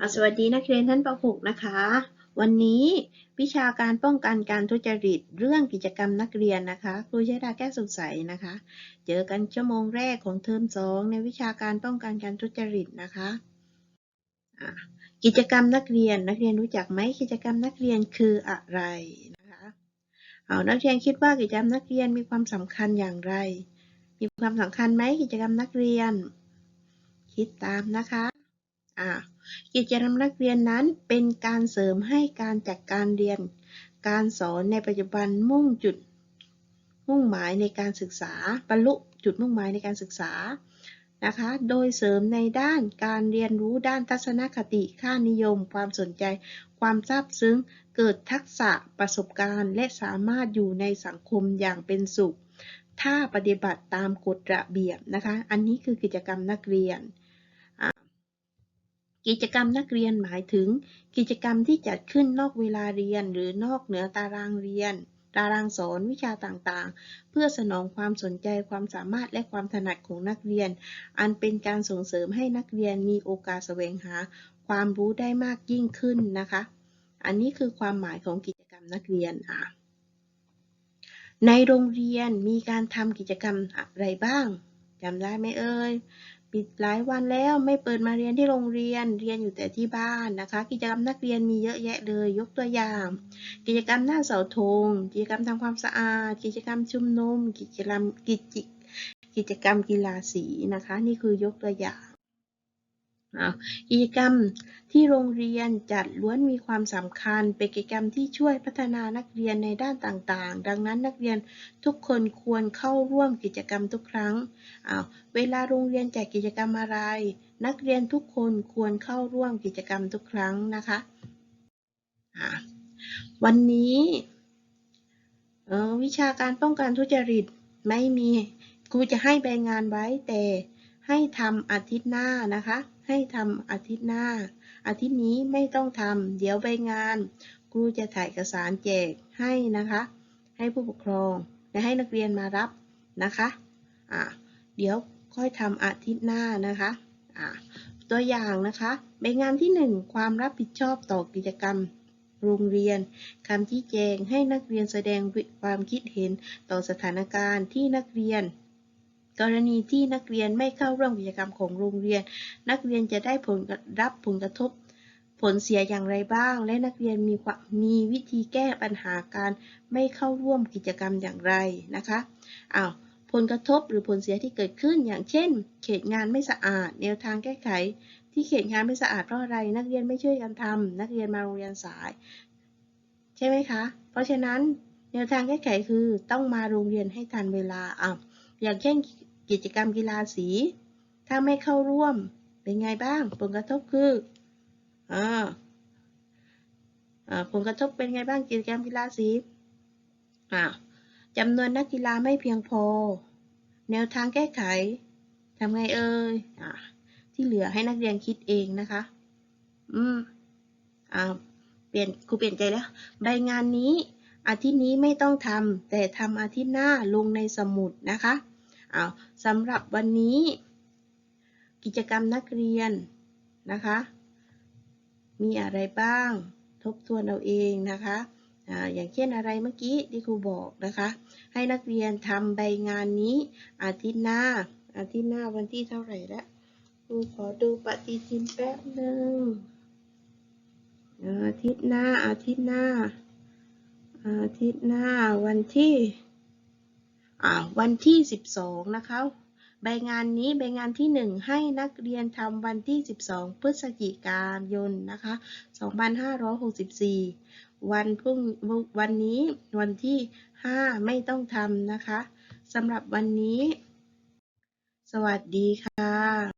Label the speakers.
Speaker 1: อสวัสดีนักเรียนท่านประหกนะคะ วันนี้วิชาการป้องกันการทุจริตเรื่องกิจกรรมนักเรียนนะคะครูชยดาแก้สุขใสนะคะ เจอกันชั่วโมงแรกของเทอมสองในวิชาการป้องกันการทุจริตนะคะะกิจกรรมนักเรียนนักเรียนรู้จักไหมกิจกรรมนักเรียนคืออะไรนะคะเอานักเรียนคิดว่ากิจกรรมนักเรียนมีความสำคัญอย่างไร มีความสำคัญไหมกิจกรรมนักเรียน คิดตามนะคะอ่า กิจกรรมนักเรียนนั้นเป็นการเสริมให้การจัดการเรียน การสอนในปัจจุบันมุ่งจุด มุ่งหมายในการศึกษาบรรลุจุดมุ่งหมายในการศึกษานะคะ โดยเสริมในด้านการเรียนรู้ด้านทัศนคติค่านิยม ความสนใจ ความซาบซึ้ง เกิดทักษะประสบการณ์ และสามารถอยู่ในสังคมอย่างเป็นสุข ถ้าปฏิบัติตามกฎระเบียบนะคะ อันนี้คือกิจกรรมนักเรียน กิจกรรมนักเรียนหมายถึง กิจกรรมที่จัดขึ้นนอกเวลาเรียน หรือนอกเหนือตารางเรียน ตารางสอนวิชาต่างๆ เพื่อสนองความสนใจความสามารถและความถนัดของนักเรียน อันเป็นการส่งเสริมให้นักเรียนมีโอกาสแสวงหา ความรู้ได้มากยิ่งขึ้นนะคะ อันนี้คือความหมายของกิจกรรมนักเรียนอะในโรงเรียนมีการทำกิจกรรมอะไรบ้างจำได้ไหมเอ่ย ปิดหลายวันแล้วไม่เปิดมาเรียนที่โรงเรียนเรียนอยู่แต่ที่บ้านนะคะ กิจกรรมนักเรียนมีเยอะแยะเลย ยกตัวอย่าง กิจกรรมหน้าเสาธงกิจกรรมทำความสะอาด กิจกรรมชุมนุม กิจกรรมกิจกิจกรรมกีฬาสีนะคะ นี่คือยกตัวอย่าง กิจกรรมที่โรงเรียนจัดล้วนมีความสำคัญ เป็นกิจกรรมที่ช่วยพัฒนานักเรียนในด้านต่างๆ ดังนั้นนักเรียนทุกคนควรเข้าร่วมกิจกรรมทุกครั้งอาเวลาโรงเรียนจัดกิจกรรมอะไร นักเรียนทุกคนควรเข้าร่วมกิจกรรมทุกครั้งนะคะวันนี้วิชาการป้องกันทุจริตไม่มีครูจะให้ใบงานไว้แต่ให้ทำอาทิตย์หน้านะคะ ให้ทำอาทิตย์หน้า อาทิตย์นี้ไม่ต้องทำเดี๋ยวใบงาน ครูจะถ่ายเอกสารแจกให้นะคะ ให้ผู้ปกครองและให้นักเรียนมารับนะคะอ่าเดี๋ยวค่อยทำอาทิตย์หน้านะคะอ่าตัวอย่างนะคะใบงานที่ 1 ความรับผิดชอบต่อกิจกรรมโรงเรียนคำชี้แจงให้นักเรียนแสดงความคิดเห็นต่อสถานการณ์ที่นักเรียน กรณีที่นักเรียนไม่เข้าร่วมกิจกรรมของโรงเรียน นักเรียนจะได้ผลรับผลกระทบ ผลเสียอย่างไรบ้าง และนักเรียนมีมีวิธีแก้ปัญหาการไม่เข้าร่วมกิจกรรมอย่างไรนะคะอ้าวผลกระทบหรือผลเสียที่เกิดขึ้นอย่างเช่น เขตงานไม่สะอาด แนวทางแก้ไข ที่เขตงานไม่สะอาดเพราะอะไร นักเรียนไม่ช่วยกันทำนักเรียนมาโรงเรียนสาย ใช่ไหมคะ เพราะฉะนั้นแนวทางแก้ไขคือต้องมาโรงเรียนให้ทันเวลาอะอย่างเช่น กิจกรรมกีฬาสี ถ้าไม่เข้าร่วมเป็นไงบ้าง ผลกระทบคืออผลกระทบเป็นไงบ้างกิจกรรมกีฬาสีจำนวนนักกีฬาไม่เพียงพอ แนวทางแก้ไขทำไงเอ่ยที่เหลือให้นักเรียนคิดเองนะคะ อืมอ่าเปลี่ยนครูเปลี่ยนใจแล้ว ใบงานนี้อาทิตย์นี้ไม่ต้องทำแต่ทำอาทิตย์หน้าลงในสมุดนะคะ เอาสำหรับวันนี้ กิจกรรมนักเรียนนะคะ มีอะไรบ้าง ทบทวนเอาเองนะคะออย่างเช่นอะไรเมื่อกี้ที่ครูบอกนะคะ ให้นักเรียนทำใบงานนี้อาทิตย์หน้า อาทิตย์หน้าวันที่เท่าไหร่แล้วครูขอดูปฏิทินแป๊บหนึ่งอาทิตย์หน้าอาทิตย์หน้า อาทิตย์หน้าวันที่ วันที่ 12 นะคะ ใบงานนี้ใบงานที่ 1 ให้นักเรียนทำวันที่ 12 พฤศจิกายนนะคะ 2564 วันพรุ่งวันนี้วันที่ 5 ไม่ต้องทำนะคะสำหรับวันนี้ สวัสดีค่ะ